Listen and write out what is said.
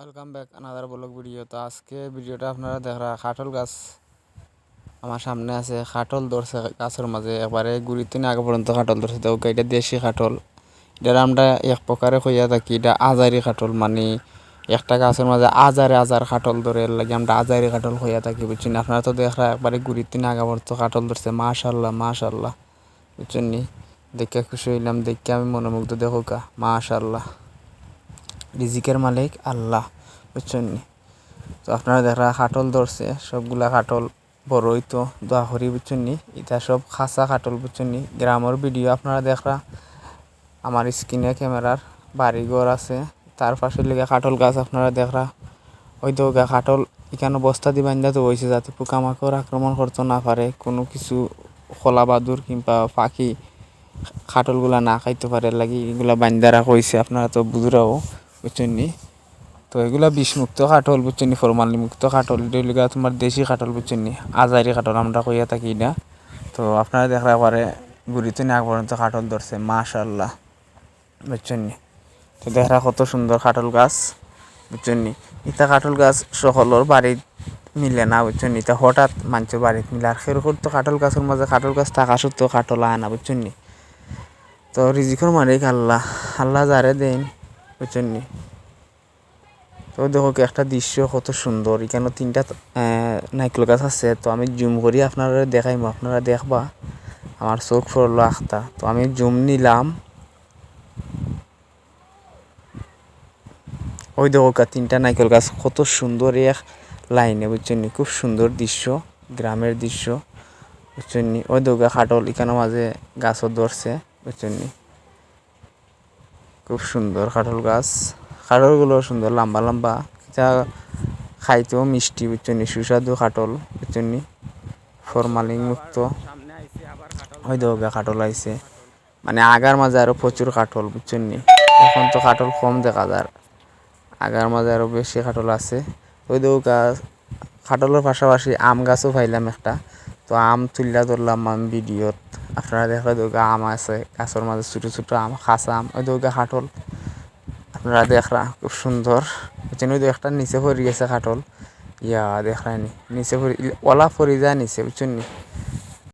Welcome back another vlog video তো আজকে ভিডিওটা আপনারা দেখরা খাটল গাছ আমার সামনে আছে। খাটল ধরছে গাছের মাঝে। একবারে গুড়িতে না আগে পর্যন্ত খাটল ধরছে। তো এটা দেশি খাটল এটার আমরা এক প্রকারে কইয়া থাকি, এটা আজারি খাটল মানে একটা গাছের মাঝে আজারে আজার খাটল ধরে লাগে আমরা আজারি খাটল কইয়া থাকি, বুঝছেন? আপনারা তো দেখরা, একবারে গুড়িতে না আগে পর্যন্ত খাটল ধরছে। মাশাল্লাহ মাশাল্লাহ, বুঝছেন দেখে খুশি হইলাম, দেখে আমি মনোমুগ্ধ। দেখো কা মাশাল্লাহ। রিজিকের মালিক আল্লাহ, বুঝছেন তো আপনারা দেখা খাটল ধরছে, সবগুলা খাটল বড়ই তো দোয়া বুঝছেন নি? এটা সব খাসা খাটল, বুঝছেন গ্রামের ভিডিও আপনারা দেখা আমার স্ক্রিনে ক্যামেরার বাড়িঘর আছে, তার পাশে লেগে খাটল গাছ আপনারা দেখরা। ওই তো খাটল এখানে বস্তা দিয়ে বান্ধা তো হয়েছে যাতে পোকামাকড় আক্রমণ করতে না পারে, কোনো কিছু খোলা বাদুর কিংবা পাখি খাটলগুলা না খাইতে পারে লাগি এগুলা বান্ধারা হয়েছে আপনারা তো বুঝরাও। বুঝছেন নি তো এগুলা বিষমুক্ত কাঠল বুঝছেন ফরমালি মুক্ত কাঠল। এগুলা তোমার দেশি কাঠল বুঝছেন নি আজারি কাঠল, আমরা কইয়া থাকি না তো আপনারা দেখা পারে গুড়িতে না পর্যন্ত কাঠল ধরছে মাশাল্লাহ বুঝছেন নি তো দেখা কত সুন্দর কাঠল গাছ বুঝছেন নি ইতা কাঠল গাছ সকলের বাড়িত মিলে না বুঝছেন নি হঠাৎ মানুষের বাড়িত মিলে, আর সেরকম তো কাঠল গাছের মাঝে কাঠল গাছ থাকা সত্ত্বেও কাঠল আয় না বুঝছেন নি তো রিজিকর মালিক আল্লাহ আল্লাহ যারে দেন। নি তো দেখো একটা দৃশ্য কত সুন্দর। এখানে তিনটা নাইকেল গাছ আছে। তো আমি জুম করি, আপনারা দেখাইমো, আপনারা দেখবা। আমার চোখ পড়ল আখতা তো আমি জুম নিলাম। ওই দেখো তিনটা নাইকেল গাছ, কত সুন্দর এক লাইনে, বুঝছেন খুব সুন্দর দৃশ্য, গ্রামের দৃশ্য, বুঝছেন ওই দেখো খাটল এখানে মাঝে গাছও ধরছে, বুঝছেন খুব সুন্দর খাটল গাছ। কাঠলগুলো সুন্দর, লম্বা লম্বা। যা খাইতেও মিষ্টি, বুঝছেন? সুস্বাদু কাঠল, বুঝছেন? ফরমালিন মুক্ত। ওই দোগা কাঠল আইছে। মানে আগার মাঝে আরও প্রচুর কাঠল, বুঝছেন? এখন তো কাঠল কম দেখা যায় আগার মাঝে আরও বেশি কাঠল আছে। ওই দোগা কাঠলের পাশাপাশি আম গাছও পাইলাম একটা। তো আম তুললা ধরলাম আমি ভিডিওত। আপনারা দেখো দুর্গা আম আছে, গাছের মাঝে ছোটো ছোটো আম খাসা আম, ওই দুর্গা খাটল আপনারা দেখরা খুব সুন্দর। বুঝছেন ওই একটা নিচে পড়ে গেছে খাটল ইয়া দেখরানি নিচে পড়ে ওলা পড়ে যায় নিচে, বুঝছেন নি?